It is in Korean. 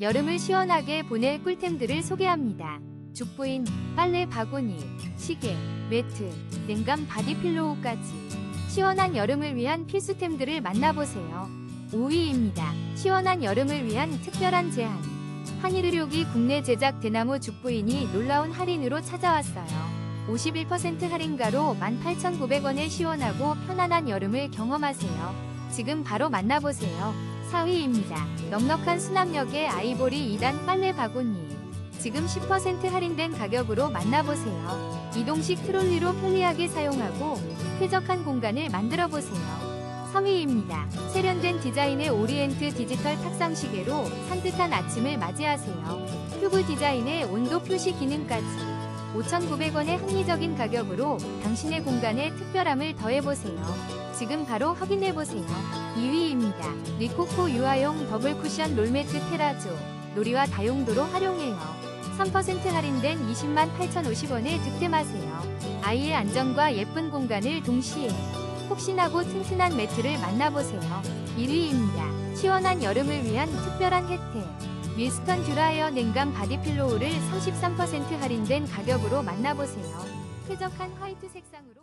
여름을 시원하게 보낼 꿀템들을 소개합니다. 죽부인, 빨래 바구니, 시계, 매트, 냉감 바디필로우까지 시원한 여름을 위한 필수템들을 만나보세요. 5위입니다. 시원한 여름을 위한 특별한 제안. 한일의료기 국내 제작 대나무 죽부인이 놀라운 할인으로 찾아왔어요. 51% 할인가로 18,900원에 시원하고 편안한 여름을 경험하세요. 지금 바로 만나보세요. 4위입니다. 넉넉한 수납력의 아이보리 2단 빨래 바구니. 지금 10% 할인된 가격으로 만나보세요. 이동식 트롤리로 편리하게 사용하고 쾌적한 공간을 만들어 보세요. 3위입니다. 세련된 디자인의 오리엔트 디지털 탁상 시계로 산뜻한 아침을 맞이하세요. 큐브 디자인의 온도 표시 기능까지 5,900원의 합리적인 가격으로 당신의 공간에 특별함을 더해보세요. 지금 바로 확인해보세요. 2위입니다. 리코코 유아용 더블 쿠션 롤매트 테라조. 놀이와 다용도로 활용해요. 3% 할인된 20만 8,050원에 득템하세요. 아이의 안정과 예쁜 공간을 동시에 폭신하고 튼튼한 매트를 만나보세요. 1위입니다. 시원한 여름을 위한 특별한 혜택. 윌스턴 듀라이어 냉감 바디필로우를 33% 할인된 가격으로 만나보세요. 쾌적한 화이트 색상으로